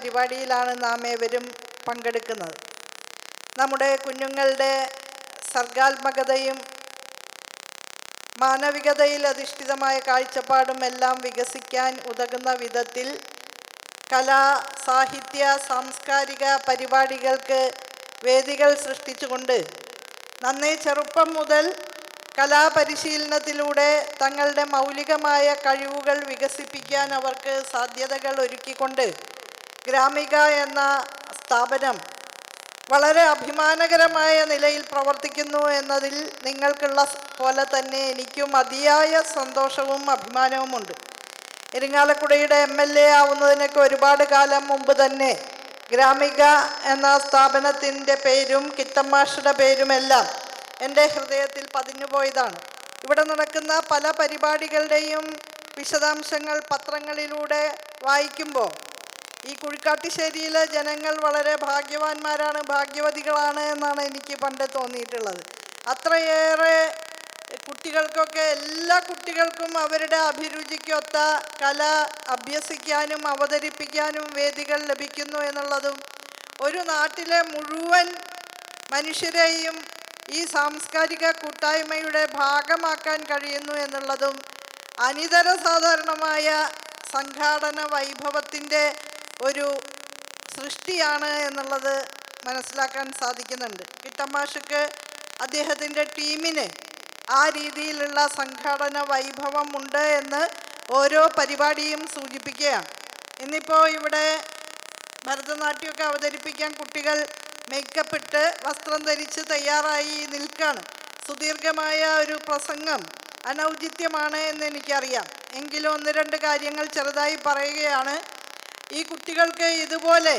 പരിപാടിയിലാണ് നാം ഏവരും പങ്കെടുക്കുന്നത്. നമ്മുടെ കുഞ്ഞുങ്ങളുടെ സർഗാത്മകതയും മാനവികതയിൽ അധിഷ്ഠിതമായ കാഴ്ചപ്പാടും എല്ലാം വികസിക്കാൻ ഉതകുന്ന വിധത്തിൽ കലാ സാഹിത്യ സാംസ്കാരിക പരിപാടികൾക്ക് വേദികൾ സൃഷ്ടിച്ചുകൊണ്ട് നന്നേ ചെറുപ്പം മുതൽ കലാപരിശീലനത്തിലൂടെ തങ്ങളുടെ മൗലികമായ കഴിവുകൾ വികസിപ്പിക്കാൻ അവർക്ക് സാധ്യതകൾ ഒരുക്കിക്കൊണ്ട് ഗ്രാമിക എന്ന സ്ഥാപനം വളരെ അഭിമാനകരമായ നിലയിൽ പ്രവർത്തിക്കുന്നു എന്നതിൽ നിങ്ങൾക്കുള്ള പോലെ തന്നെ എനിക്കും അതിയായ സന്തോഷവും അഭിമാനവുമുണ്ട്. ഇരിങ്ങാലക്കുടയുടെ എം എൽ എ ആവുന്നതിനൊക്കെ ഒരുപാട് കാലം മുമ്പ് തന്നെ ഗ്രാമിക എന്ന സ്ഥാപനത്തിന്റെ പേരും കിത്തമ്മാഷയുടെ പേരുമെല്ലാം എന്റെ ഹൃദയത്തിൽ പതിഞ്ഞുപോയതാണ് ഇവിടെ നടക്കുന്ന പല പരിപാടികളുടെയും വിശദാംശങ്ങൾ പത്രങ്ങളിലൂടെ വായിക്കുമ്പോൾ ഈ കുഴിക്കാട്ടിശ്ശേരിയിലെ ജനങ്ങൾ വളരെ ഭാഗ്യവാന്മാരാണ് ഭാഗ്യവതികളാണ് എന്നാണ് എനിക്ക് പണ്ട് തോന്നിയിട്ടുള്ളത്. അത്രയേറെ കുട്ടികൾക്കൊക്കെ എല്ലാ കുട്ടികൾക്കും അവരുടെ അഭിരുചിക്കൊത്ത കല അഭ്യസിക്കാനും അവതരിപ്പിക്കാനും വേദികൾ ലഭിക്കുന്നു എന്നുള്ളതും ഒരു നാട്ടിലെ മുഴുവൻ മനുഷ്യരെയും ഈ സാംസ്കാരിക കൂട്ടായ്മയുടെ ഭാഗമാക്കാൻ കഴിയുന്നു എന്നുള്ളതും അനിതര സാധാരണമായ സംഘാടന വൈഭവത്തിന്റെ ഒരു സൃഷ്ടിയാണ് എന്നുള്ളത് മനസ്സിലാക്കാൻ സാധിക്കുന്നുണ്ട്. കിട്ടമാഷക്ക് അദ്ദേഹത്തിന്റെ ടീമിന് ആ രീതിയിലുള്ള സംഘാടന വൈഭവം ഉണ്ട് എന്ന് ഓരോ പരിപാടിയും സൂചിപ്പിക്കുകയാണ്. ഇന്നിപ്പോൾ ഇവിടെ ഭരതനാട്യമൊക്കെ അവതരിപ്പിക്കാൻ കുട്ടികൾ മേക്കപ്പ് ഇട്ട് വസ്ത്രം ധരിച്ച് തയ്യാറായി നിൽക്കുകയാണ് സുദീർഘമായ ഒരു പ്രസംഗം അനൗചിത്യമാണ് എന്ന് എനിക്കറിയാം. എങ്കിലും ഒന്ന് രണ്ട് കാര്യങ്ങൾ ചെറുതായി പറയുകയാണ്. ഈ കുട്ടികൾക്ക് ഇതുപോലെ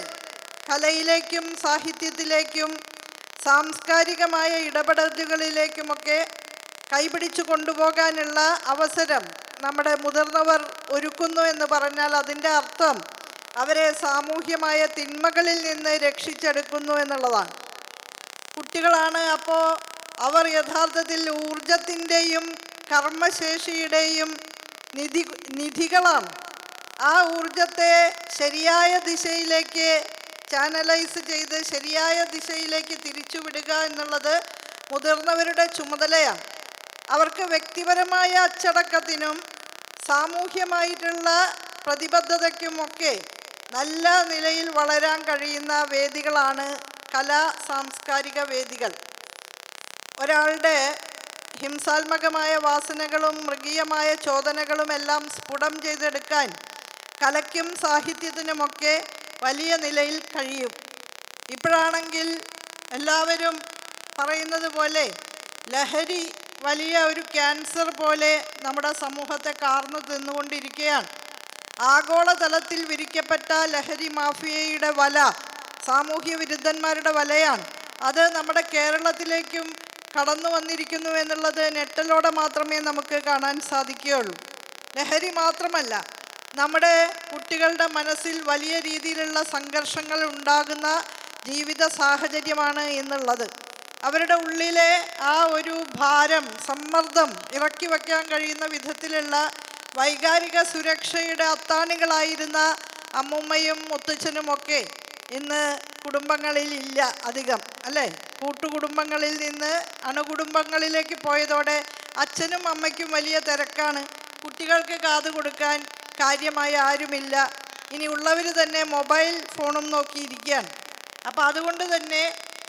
കലയിലേക്കും സാഹിത്യത്തിലേക്കും സാംസ്കാരികമായ ഇടപെടലുകളിലേക്കുമൊക്കെ കൈപിടിച്ചു കൊണ്ടുപോകാനുള്ള അവസരം നമ്മുടെ മുതിർന്നവർ ഒരുക്കുന്നു എന്ന് പറഞ്ഞാൽ അതിന്റെ അർത്ഥം അവരെ സാമൂഹ്യമായ തിന്മകളിൽ നിന്ന് രക്ഷിച്ചെടുക്കുന്നു എന്നുള്ളതാണ്. കുട്ടികളാണ് അപ്പോൾ അവർ യഥാർത്ഥത്തിൽ ഊർജത്തിന്റെയും കർമ്മശേഷിയുടെയും നിധി നിധികളാണ്. ആ ഊർജത്തെ ശരിയായ ദിശയിലേക്ക് ചാനലൈസ് ചെയ്ത് ശരിയായ ദിശയിലേക്ക് തിരിച്ചുവിടുക എന്നുള്ളത് മുതിർന്നവരുടെ ചുമതലയാണ്. അവർക്ക് വ്യക്തിപരമായ അച്ചടക്കത്തിനും സാമൂഹ്യമായിട്ടുള്ള പ്രതിബദ്ധതയ്ക്കുമൊക്കെ നല്ല നിലയിൽ വളരാൻ കഴിയുന്ന വേദികളാണ് കലാ സാംസ്കാരിക വേദികൾ. ഒരാളുടെ ഹിംസാത്മകമായ വാസനകളും മൃഗീയമായ ചോദനകളും എല്ലാം സ്ഫുടം ചെയ്തെടുക്കാൻ കലയ്ക്കും സാഹിത്യത്തിനുമൊക്കെ വലിയ നിലയിൽ കഴിയും. ഇപ്പോഴാണെങ്കിൽ എല്ലാവരും പറയുന്നത് പോലെ ലഹരി വലിയ ഒരു ക്യാൻസർ പോലെ നമ്മുടെ സമൂഹത്തെ കാർന്നു തിന്നുകൊണ്ടിരിക്കുകയാണ്. ആഗോളതലത്തിൽ വിരിക്കപ്പെട്ട ലഹരി മാഫിയയുടെ വല സാമൂഹ്യ വിരുദ്ധന്മാരുടെ വലയാണ്. അത് നമ്മുടെ കേരളത്തിലേക്കും കടന്നു വന്നിരിക്കുന്നു എന്നുള്ളത് നെട്ടലോടെ മാത്രമേ നമുക്ക് കാണാൻ സാധിക്കുകയുള്ളൂ. ലഹരി മാത്രമല്ല നമ്മുടെ കുട്ടികളുടെ മനസ്സിൽ വലിയ രീതിയിലുള്ള സംഘർഷങ്ങൾ ഉണ്ടാകുന്ന ജീവിത സാഹചര്യമാണ് എന്നുള്ളത്. അവരുടെ ഉള്ളിലെ ആ ഒരു ഭാരം സമ്മർദ്ദം ഇറക്കി വയ്ക്കാൻ കഴിയുന്ന വിധത്തിലുള്ള വൈകാരിക സുരക്ഷയുടെ അത്താണികളായിരുന്ന അമ്മുമ്മയും മുത്തച്ഛനുമൊക്കെ ഇന്ന് കുടുംബങ്ങളിൽ ഇല്ല അധികം അല്ലേ? കൂട്ടുകുടുംബങ്ങളിൽ നിന്ന് അണുകുടുംബങ്ങളിലേക്ക് പോയതോടെ അച്ഛനും അമ്മയ്ക്കും വലിയ തിരക്കാണ്. കുട്ടികൾക്ക് കാത് കൊടുക്കാൻ കാര്യമായ ആരുമില്ല. ഇനി ഉള്ളവർ തന്നെ മൊബൈൽ ഫോണും നോക്കിയിരിക്കുകയാണ്. അപ്പോൾ അതുകൊണ്ട് തന്നെ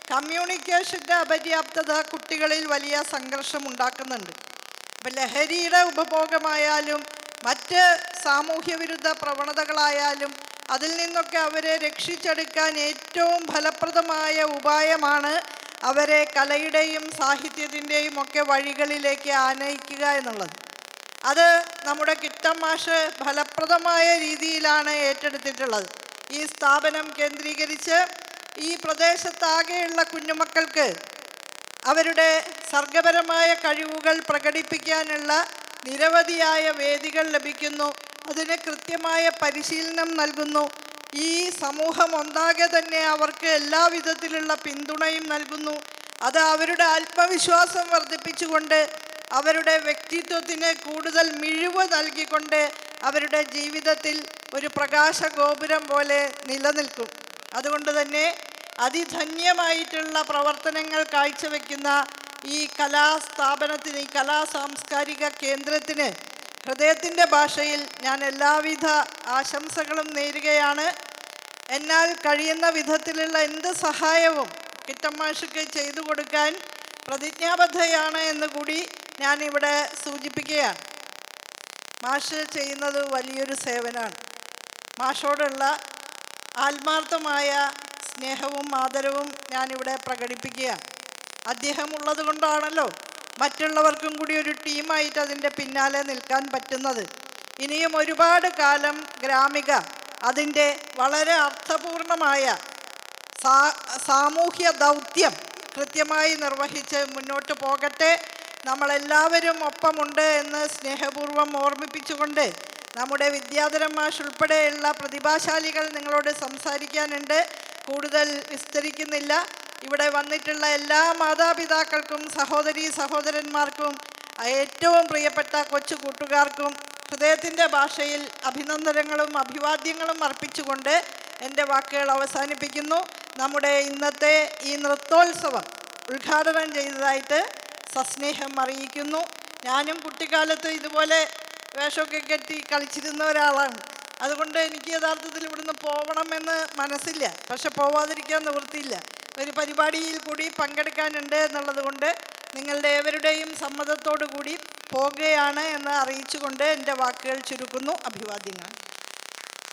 കമ്മ്യൂണിക്കേഷന്റെ അപര്യാപ്തത കുട്ടികളിൽ വലിയ സംഘർഷം ഉണ്ടാക്കുന്നുണ്ട്. അപ്പം ലഹരിയുടെ ഉപഭോഗമായാലും മറ്റ് സാമൂഹ്യ വിരുദ്ധ പ്രവണതകളായാലും അതിൽ നിന്നൊക്കെ അവരെ രക്ഷിച്ചെടുക്കാൻ ഏറ്റവും ഫലപ്രദമായ ഉപായമാണ് അവരെ കലയുടെയും സാഹിത്യത്തിന്റെയും ഒക്കെ വഴികളിലേക്ക് ആനയിക്കുക എന്നുള്ളത്. അത് നമ്മുടെ കിട്ടം മാഷ് ഫലപ്രദമായ രീതിയിലാണ് ഏറ്റെടുത്തിട്ടുള്ളത്. ഈ സ്ഥാപനം കേന്ദ്രീകരിച്ച് ഈ പ്രദേശത്താകെയുള്ള കുഞ്ഞുമക്കൾക്ക് അവരുടെ സർഗപരമായ കഴിവുകൾ പ്രകടിപ്പിക്കാനുള്ള നിരവധിയായ വേദികൾ ലഭിക്കുന്നു. അതിന് കൃത്യമായ പരിശീലനം നൽകുന്നു. ഈ സമൂഹം ഒന്നാകെ തന്നെ അവർക്ക് എല്ലാ വിധത്തിലുള്ള പിന്തുണയും നൽകുന്നു. അത് അവരുടെ ആത്മവിശ്വാസം വർദ്ധിപ്പിച്ചുകൊണ്ട് അവരുടെ വ്യക്തിത്വത്തിന് കൂടുതൽ മിഴിവ് നൽകിക്കൊണ്ട് അവരുടെ ജീവിതത്തിൽ ഒരു പ്രകാശ ഗോപുരം പോലെ നിലനിൽക്കും. അതുകൊണ്ട് തന്നെ അതിധന്യമായിട്ടുള്ള പ്രവർത്തനങ്ങൾ കാഴ്ചവെക്കുന്ന ഈ കലാസ്ഥാപനത്തിന് ഈ കലാ സാംസ്കാരിക കേന്ദ്രത്തിന് ഹൃദയത്തിന്റെ ഭാഷയിൽ ഞാൻ എല്ലാവിധ ആശംസകളും നേരുകയാണ്. എന്നാൽ കഴിയുന്ന വിധത്തിലുള്ള എന്ത് സഹായവും കിറ്റമ്മാഷയ്ക്ക് ചെയ്തു കൊടുക്കാൻ പ്രതിജ്ഞാബദ്ധയാണ് എന്ന് കൂടി ഞാനിവിടെ സൂചിപ്പിക്കുകയാണ്. മാഷ് ചെയ്യുന്നത് വലിയൊരു സേവനമാണ് മാഷോടുള്ള ആത്മാർത്ഥമായ സ്നേഹവും ആദരവും ഞാനിവിടെ പ്രകടിപ്പിക്കുകയാണ്. അദ്ദേഹം ഉള്ളത് കൊണ്ടാണല്ലോ മറ്റുള്ളവർക്കും കൂടി ഒരു ടീമായിട്ട് അതിന്റെ പിന്നാലെ നിൽക്കാൻ പറ്റുന്നത്. ഇനിയും ഒരുപാട് കാലം ഗ്രാമിക അതിന്റെ വളരെ അർത്ഥപൂർണമായ സാമൂഹ്യ ദൗത്യം കൃത്യമായി നിർവഹിച്ച് മുന്നോട്ട് പോകട്ടെ. നമ്മളെല്ലാവരും ഒപ്പമുണ്ട് എന്ന് സ്നേഹപൂർവം ഓർമ്മിപ്പിച്ചുകൊണ്ട് നമ്മുടെ വിദ്യാധരൻ മാഷ് ഉൾപ്പെടെയുള്ള പ്രതിഭാശാലികൾ നിങ്ങളോട് സംസാരിക്കാനുണ്ട്. കൂടുതൽ വിസ്തരിക്കുന്നില്ല. ഇവിടെ വന്നിട്ടുള്ള എല്ലാ മാതാപിതാക്കൾക്കും സഹോദരി സഹോദരന്മാർക്കും ഏറ്റവും പ്രിയപ്പെട്ട കൊച്ചു കൂട്ടുകാർക്കും ഹൃദയത്തിന്റെ ഭാഷയിൽ അഭിനന്ദനങ്ങളും അഭിവാദ്യങ്ങളും അർപ്പിച്ചുകൊണ്ട് എന്റെ വാക്കുകൾ അവസാനിപ്പിക്കുന്നു. നമ്മുടെ ഇന്നത്തെ ഈ നൃത്തോത്സവം ഉദ്ഘാടനം ചെയ്തതായിട്ട് സസ്നേഹം അറിയിക്കുന്നു. ഞാനും കുട്ടിക്കാലത്ത് ഇതുപോലെ വേഷമൊക്കെ കെട്ടി കളിച്ചിരുന്ന ഒരാളാണ്. അതുകൊണ്ട് എനിക്ക് യഥാർത്ഥത്തിൽ ഇവിടുന്ന് പോകണമെന്ന് മനസ്സില്ല. പക്ഷെ പോവാതിരിക്കാൻ നിവൃത്തിയില്ല. ഒരു പരിപാടിയിൽ കൂടി പങ്കെടുക്കാനുണ്ട് എന്നുള്ളത് കൊണ്ട് നിങ്ങളുടെ ഏവരുടെയും സമ്മതത്തോടു കൂടി പോകുകയാണ് എന്ന് അറിയിച്ചുകൊണ്ട് എന്റെ വാക്കുകൾ ചുരുക്കുന്നു. അഭിവാദ്യങ്ങൾ.